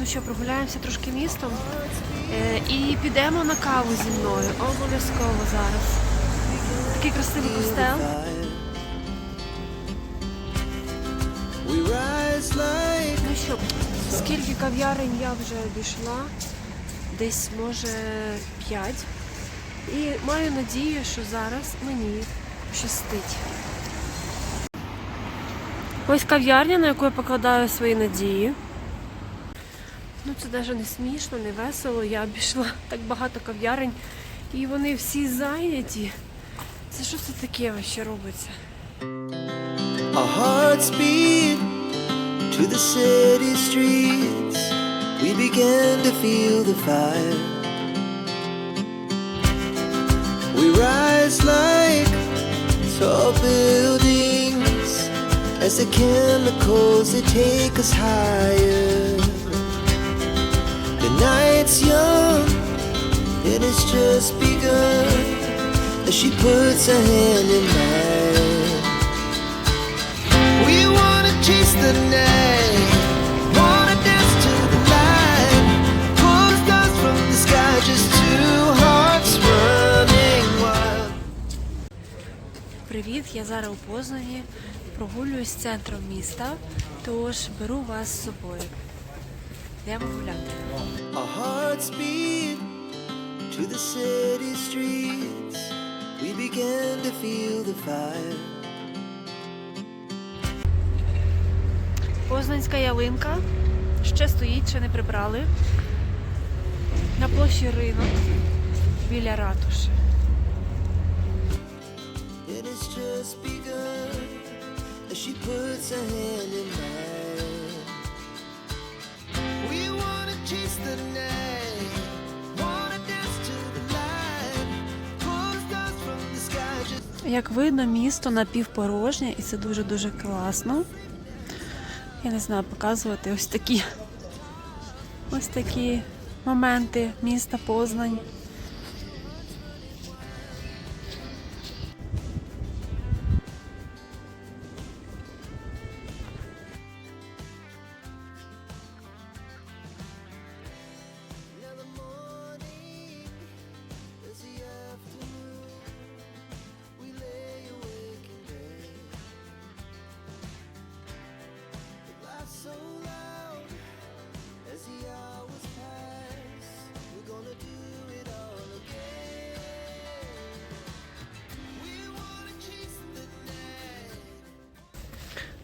Ну що, прогуляємося трошки містом е, і підемо на каву зі мною. Обов'язково зараз. Такий красивий костел. Ну що, скільки кав'ярень я вже обійшла? Десь може п'ять. І маю надію, що зараз мені щастить. Ось кав'ярня, на яку я покладаю свої надії. Ну це навіть не смішно, не весело. Я обійшла так багато кав'ярень, і вони всі зайняті. Це що це таке вообще робиться? our hearts beat to the city streets. We began to feel the fire. We rise like tall buildings as the chemicals they take us higher. Night's young, it has just begun as she puts her hand in mine. We wanna chase the night, wanna dance to the light, pull from the sky, just two hearts running. Привіт, я зараз у Познані, прогулююсь центром міста, тож беру вас з собою. Йдемо гуляти. Our hearts beat to the city streets. We began to feel the fire. Познанська ялинка ще стоїть, ще не прибрали. На площі ринок біля ратуші. It has just begun as she puts her hand in mine. Як видно, місто напівпорожнє і це дуже-дуже класно. Я не знаю, показувати ось такі ось такі моменти міста Познань.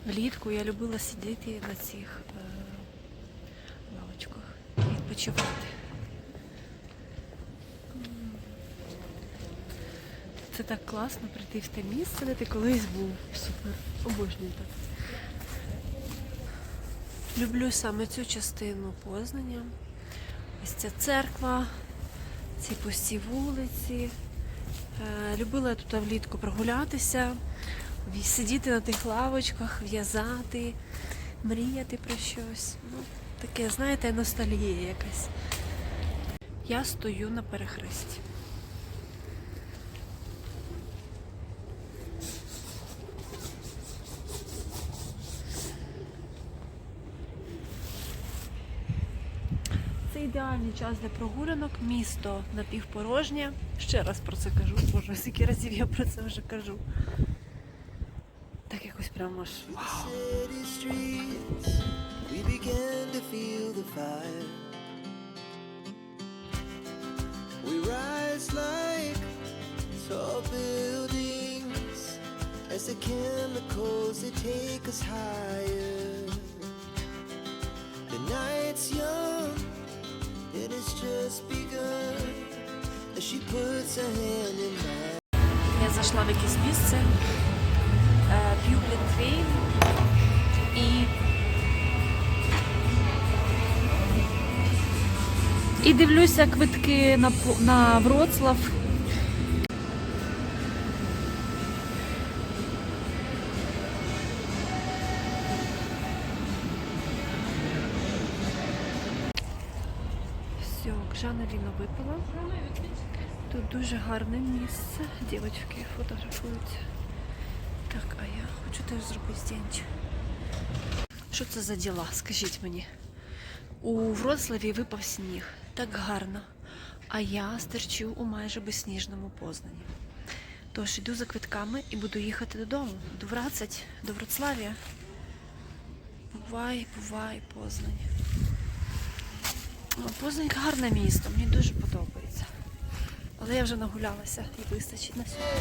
Влітку я любила сидіти на цих е, лавочках і відпочивати. Це так класно прийти в те місце, де ти колись був. Супер. Обожнюю так. Люблю саме цю частину Познання. Ось ця церква, ці пусті вулиці. Е, Любила я тут влітку прогулятися, сидіти на тих лавочках, в'язати, мріяти про щось. Ну, таке, знаєте, ностальгія якась. Я стою на перехресті. Це ідеальний час для прогулянок, місто напівпорожнє. Ще раз про це кажу, боже, скільки разів я про це вже кажу. Так якось прямо аж вау. city streets, we began to feel the fire. We rise like tall buildings as the chemicals they take us higher. The night's young, it has just begun as she puts her hand in mine. Я зайшла в якесь місце, І дивлюся квитки на, на Вроцлав. Все, Жанна Ліна випила. Тут дуже гарне місце. Дівчатки фотографуються. Так, а я хочу теж зробити здінче. Що це за діла? Скажіть мені. У Вроцлаві випав сніг. Так гарно. А я стерчу у майже безсніжному Познані. Тож йду за квитками і буду їхати додому. До Врацать, до Вроцлавія. Бувай, бувай, Познань. О, Познань гарне місто, мені дуже подобається. Але я вже нагулялася і вистачить на сьогодні.